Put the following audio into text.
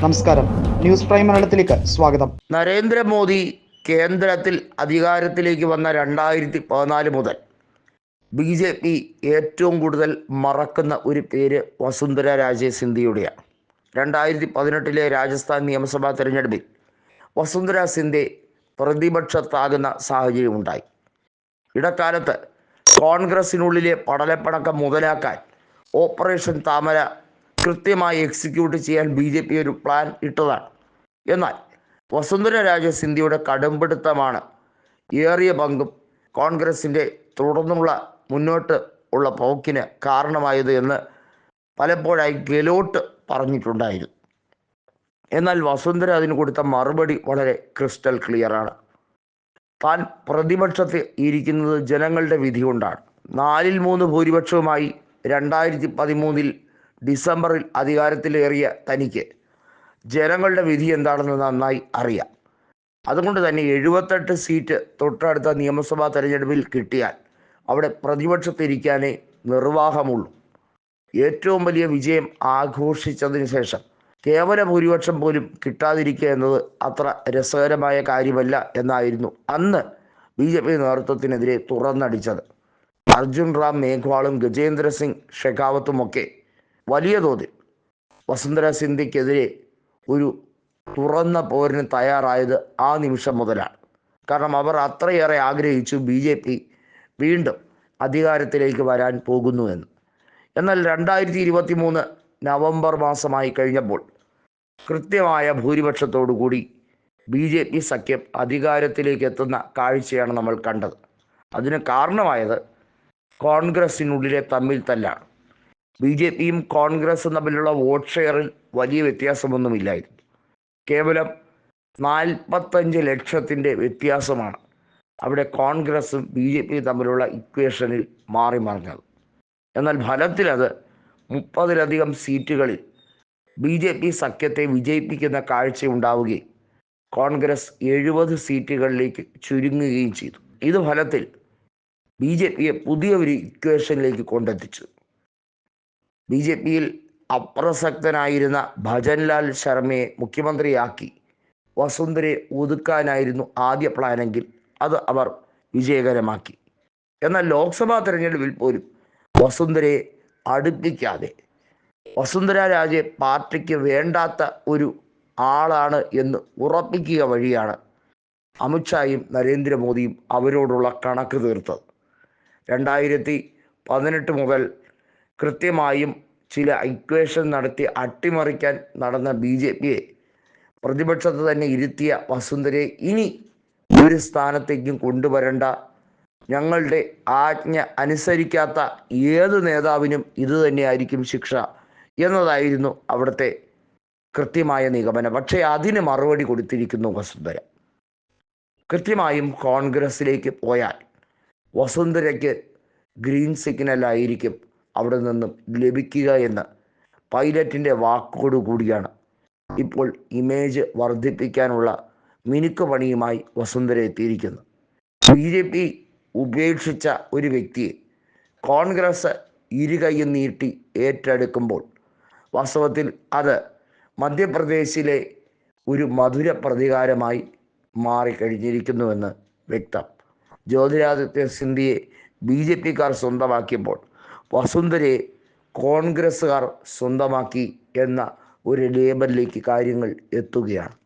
നമസ്കാരം. News prime മലയാളത്തിലേക്ക് സ്വാഗതം. നരേന്ദ്രമോദി കേന്ദ്രത്തിൽ അധികാരത്തിലേക്ക് വന്ന രണ്ടായിരത്തി പതിനാല് മുതൽ ബി ജെ പി ഏറ്റവും കൂടുതൽ മറക്കുന്ന ഒരു പേര് വസുന്ധര രാജെ സിന്ധ്യയുടെയാണ്. രണ്ടായിരത്തി പതിനെട്ടിലെ രാജസ്ഥാൻ നിയമസഭാ തെരഞ്ഞെടുപ്പിൽ വസുന്ധര സിന്ധെ പ്രതിപക്ഷത്താകുന്ന സാഹചര്യമുണ്ടായി ഇടക്കാലത്ത് കോൺഗ്രസിനുള്ളിലെ പടലപ്പണക്കം മുതലാക്കാൻ ഓപ്പറേഷൻ താമര കൃത്യമായി എക്സിക്യൂട്ട് ചെയ്യാൻ ബി ജെ പി ഒരു പ്ലാൻ ഇട്ടതാണ്. എന്നാൽ വസുന്ധര രാജ സിന്ധ്യയുടെ കടുംപിടുത്തമാണ് ഏറിയ പങ്കും കോൺഗ്രസിന്റെ തുടർന്നുള്ള മുന്നോട്ട് ഉള്ള പോക്കിന് കാരണമായത് എന്ന് പലപ്പോഴായി ഗെലോട്ട് പറഞ്ഞിട്ടുണ്ടായിരുന്നു. എന്നാൽ വസുന്ധര അതിന് കൊടുത്ത മറുപടി വളരെ ക്രിസ്റ്റൽ ക്ലിയറാണ് താൻ പ്രതിപക്ഷത്തിൽ ഇരിക്കുന്നത് ജനങ്ങളുടെ വിധി കൊണ്ടാണ്. നാലിൽ മൂന്ന് ഭൂരിപക്ഷവുമായി രണ്ടായിരത്തി പതിമൂന്നിൽ ഡിസംബറിൽ അധികാരത്തിലേറിയ തനിക്ക് ജനങ്ങളുടെ വിധി എന്താണെന്ന് നന്നായി അറിയാം. അതുകൊണ്ട് തന്നെ എഴുപത്തെട്ട് സീറ്റ് തൊട്ടടുത്ത നിയമസഭാ തെരഞ്ഞെടുപ്പിൽ കിട്ടിയാൽ അവിടെ പ്രതിപക്ഷത്തിരിക്കാനേ നിർവാഹമുള്ളൂ. ഏറ്റവും വലിയ വിജയം ആഘോഷിച്ചതിന് ശേഷം കേവല ഭൂരിപക്ഷം പോലും കിട്ടാതിരിക്കുക എന്നത് അത്ര രസകരമായ കാര്യമല്ല എന്നായിരുന്നു അന്ന് ബി ജെ പി നേതൃത്വത്തിനെതിരെ തുറന്നടിച്ചത്. അർജുൻ റാം മേഘ്വാളും ഗജേന്ദ്ര സിംഗ് ഷെഖാവത്തുമൊക്കെ വലിയ തോതിൽ. വസുന്ധര സിന്ധിക്കെതിരെ ഒരു തുറന്ന പോരിന് തയ്യാറായത് ആ നിമിഷം മുതലാണ്. കാരണം അവർ അത്രയേറെ ആഗ്രഹിച്ചു ബി ജെ പി വീണ്ടും അധികാരത്തിലേക്ക് വരാൻ പോകുന്നുവെന്ന് എന്നാൽ രണ്ടായിരത്തി ഇരുപത്തി മൂന്ന് നവംബർ മാസമായി കഴിഞ്ഞപ്പോൾ കൃത്യമായ ഭൂരിപക്ഷത്തോടു കൂടി ബി ജെ പി സഖ്യം അധികാരത്തിലേക്ക് എത്തുന്ന കാഴ്ചയാണ് നമ്മൾ കണ്ടത്. അതിന് കാരണമായത് കോൺഗ്രസിനുള്ളിലെ തമ്മിൽ തല്ലാണ്. ബി ജെ പിയും കോൺഗ്രസും തമ്മിലുള്ള വോട്ട് ഷെയറിൽ വലിയ വ്യത്യാസമൊന്നുമില്ലായിരുന്നു. കേവലം നാൽപ്പത്തഞ്ച് ലക്ഷത്തിന്റെ വ്യത്യാസമാണ് അവിടെ കോൺഗ്രസും ബി ജെ പിയും തമ്മിലുള്ള ഇക്വേഷനിൽ മാറി മറിഞ്ഞത്. എന്നാൽ ഫലത്തിൽ അത് മുപ്പതിലധികം സീറ്റുകളിൽ ബി ജെ പി സഖ്യത്തെ വിജയിപ്പിക്കുന്ന കാഴ്ചയുണ്ടാവുകയും കോൺഗ്രസ് എഴുപത് സീറ്റുകളിലേക്ക് ചുരുങ്ങുകയും ചെയ്തു. ഇത് ഫലത്തിൽ ബി ജെ പിയെ പുതിയ ഒരു ഇക്വേഷനിലേക്ക് കൊണ്ടെത്തിച്ചു. ബി ജെ പിയിൽ അപ്രസക്തനായിരുന്ന ഭജൻലാൽ ശർമ്മയെ മുഖ്യമന്ത്രിയാക്കി. വസുന്ധരയെ ഒതുക്കാനായിരുന്നു ആദ്യ പ്ലാനെങ്കിൽ അത് അവർ വിജയകരമാക്കി. എന്നാൽ ലോക്സഭാ തെരഞ്ഞെടുപ്പിൽ പോലും വസുന്ധരയെ അടുപ്പിക്കാതെ വസുന്ധര രാജെ പാർട്ടിക്ക് വേണ്ടാത്ത ഒരു ആളാണ് എന്ന് ഉറപ്പിക്കുക വഴിയാണ് അമിത്ഷായും നരേന്ദ്രമോദിയും അവരോടുള്ള കണക്ക് തീർത്തത്. രണ്ടായിരത്തി പതിനെട്ട് മുതൽ കൃത്യമായും ചില ഇക്വേഷൻ നടത്തി അട്ടിമറിക്കാൻ നടന്ന ബി ജെ പിയെ പ്രതിപക്ഷത്ത് തന്നെ ഇരുത്തിയ വസുന്ധരയെ ഇനി ഒരു സ്ഥാനത്തേക്കും കൊണ്ടുവരണ്ട. ഞങ്ങളുടെ ആജ്ഞ അനുസരിക്കാത്ത ഏത് നേതാവിനും ഇത് തന്നെയായിരിക്കും ശിക്ഷ എന്നതായിരുന്നു അവിടുത്തെ കൃത്യമായ നിഗമനം. പക്ഷേ അതിന് മറുപടി കൊടുത്തിരിക്കുന്നു വസുന്ധര. കൃത്യമായും കോൺഗ്രസിലേക്ക് പോയാൽ വസുന്ധരയ്ക്ക് ഗ്രീൻ സിഗ്നലായിരിക്കും അവിടെ നിന്നും ലഭിക്കുക എന്ന് പൈലറ്റിന്റെ വാക്കോടു കൂടിയാണ്. ഇപ്പോൾ ഇമേജ് വർദ്ധിപ്പിക്കാനുള്ള മിനുക്ക് പണിയുമായി വസുന്ധര എത്തിയിരിക്കുന്നു. ബി ജെ പി ഉപേക്ഷിച്ച ഒരു വ്യക്തിയെ കോൺഗ്രസ് ഇരുകൈയും നീട്ടി ഏറ്റെടുക്കുമ്പോൾ വാസ്തവത്തിൽ അത് മധ്യപ്രദേശിലെ ഒരു മധുര പ്രതികാരമായി മാറിക്കഴിഞ്ഞിരിക്കുന്നുവെന്ന് വ്യക്തം. ജ്യോതിരാദിത്യ സിന്ധ്യയെ ബി ജെ പിക്കാർ സ്വന്തമാക്കിയപ്പോൾ വസുന്ധരയെ കോൺഗ്രസ്സുകാർ സ്വന്തമാക്കി എന്ന ഒരു ലേബലിലേക്ക് കാര്യങ്ങൾ എത്തുകയാണ്.